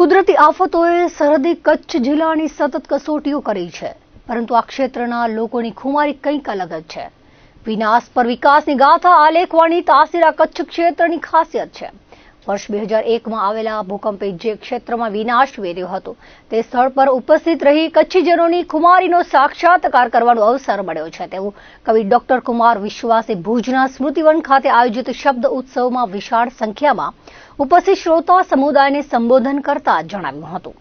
કુદરતી આફતોએ સરહદી કચ્છ જિલ્લાની સતત કસોટીઓ કરી છે. પરંતુ આ ક્ષેત્રના લોકોની ખુમારી કંઈક અલગ જ છે. વિનાશ પર વિકાસની ગાથા આલેખવાની તાસીરા કચ્છ ક્ષેત્રની ખાસિયત છે. વર્ષ બે હજાર એકમાં આવેલા ભૂકંપે જે ક્ષેત્રમાં વિનાશ વેર્યો હતો, તે સ્થળ પર ઉપસ્થિત રહી કચ્છીજનોની ખુમારીનો સાક્ષાત્કાર કરવાનો અવસર મળ્યો છે. તેવું કવિ ડોક્ટર કુમાર વિશ્વાસે ભુજના સ્મૃતિવન ખાતે આયોજિત શબ્દ ઉત્સવમાં વિશાળ સંખ્યામાં ઉપસ્થિત શ્રોતા સમુદાયને સંબોધન કરતા જણાવ્યું હતું.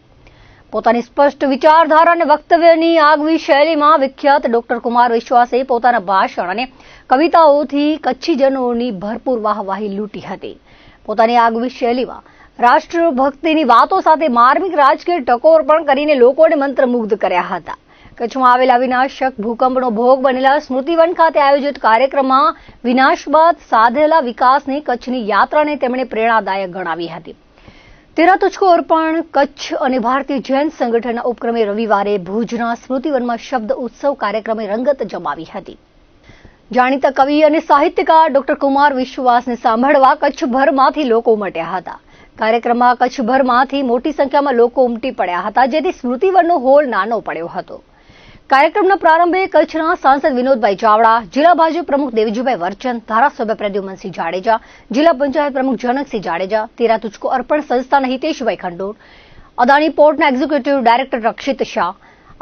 પોતાની સ્પષ્ટ વિચારધારા અને વક્તવ્યની આગવી શૈલીમાં વિખ્યાત ડોક્ટર કુમાર વિશ્વાસે પોતાના ભાષણ અને કવિતાઓથી કચ્છીજનોની ભરપૂર વાહવાહી લૂંટી હતી. પોતાની આગવી શૈલીમાં. રાષ્ટ્રભક્તિની વાતો સાથે માર્મિક રાજકીય ટકોર પણ કરીને લોકોને મંત્રમુગ્ધ કર્યા હતા. કચ્છમાં આવેલા વિનાશક ભૂકંપનો ભોગ બનેલા સ્મૃતિવન ખાતે આયોજિત કાર્યક્રમમાં વિનાશ બાદ સાધેલા વિકાસની કચ્છની યાત્રાને તેમણે પ્રેરણાદાયક ગણાવી હતી. તેરા તુચકો અર્પણ કચ્છ અને ભારતીય જૈન સંગઠનના ઉપક્રમે રવિવારે ભુજના સ્મૃતિવનમાં શબ્દ ઉત્સવ કાર્યક્રમે રંગત જમાવી હતી. જાણીતા કવિ અને સાહિત્યકાર ડોક્ટર કુમાર વિશ્વાસને સાંભળવા કચ્છભરમાંથી લોકો ઉમટ્યા હતા. કાર્યક્રમમાં કચ્છભરમાંથી મોટી સંખ્યામાં લોકો ઉમટી પડ્યા હતા, જેથી સ્મૃતિવનનો હોલ નાનો પડ્યો હતો. કાર્યક્રમના પ્રારંભે કચ્છના સાંસદ વિનોદભાઈ ચાવડા, જિલ્લા ભાજપ પ્રમુખ દેવજીભાઈ વર્ચન, ધારાસભ્ય પ્રદ્યુમનસિંહ જાડેજા, જિલ્લા પંચાયત પ્રમુખ જનકસિંહ જાડેજા, તેરા તુચકો અર્પણ સંસ્થાના Hiteshbhai Khandor, Adani પોર્ટના executive director Rakshit Shah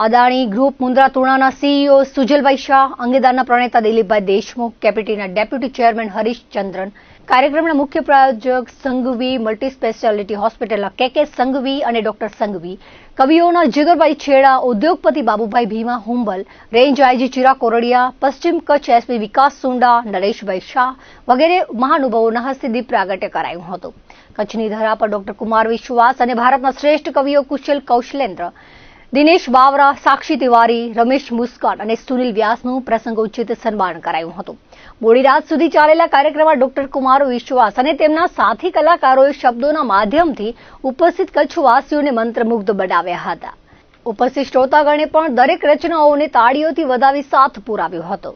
Adani group Mundra તુણાના CEO Sujalbhai Shah, અંગેદારના પ્રણેતા દિલીપભાઈ દેશમુખ, કેપીટીના ડેપ્યુટી ચેરમેન હરીશચંદ્રન કાર્યક્રમના મુખ્ય પ્રાયોજક સંઘવી, મલ્ટી સ્પેશિયાલિટી હોસ્પિટલના કે કે સંઘવી અને ડોક્ટર સંઘવી. કવિઓના જીગરભાઈ છેડા, ઉદ્યોગપતિ બાબુભાઈ ભીમા, હુંબલ, રેન્જ આઈજી ચિરા કોરડિયા, પશ્ચિમ કચ્છ એસપી વિકાસ સુંડા, નરેશભાઈ શાહ વગેરે મહાનુભાવોના હસ્તે દીપ પ્રાગટ્ય કરાયું હતું. કચ્છની ધરા પર ડોક્ટર કુમાર વિશ્વાસ અને ભારતના શ્રેષ્ઠ કવિઓ કુશલ કૌશલેન્દ્ર. દિનેશ બાવરા સાક્ષી તિવારી, રમેશ મુસ્કાન અને સુનિલ વ્યાસનું પ્રસંગોચિત સન્માન કરાયું હતું. મોડી રાત સુધી ચાલેલા કાર્યક્રમમાં ડોક્ટર કુમાર વિશ્વાસ અને તેમના સાથી કલાકારોએ શબ્દોના માધ્યમથી ઉપસ્થિત કચ્છવાસીઓને મંત્રમુગ્ધ બનાવ્યા હતા. ઉપસ્થિત શ્રોતાગણે પણ દરેક રચનાઓને તાળીઓથી વધાવી સાથ પુરાવ્યો હતો.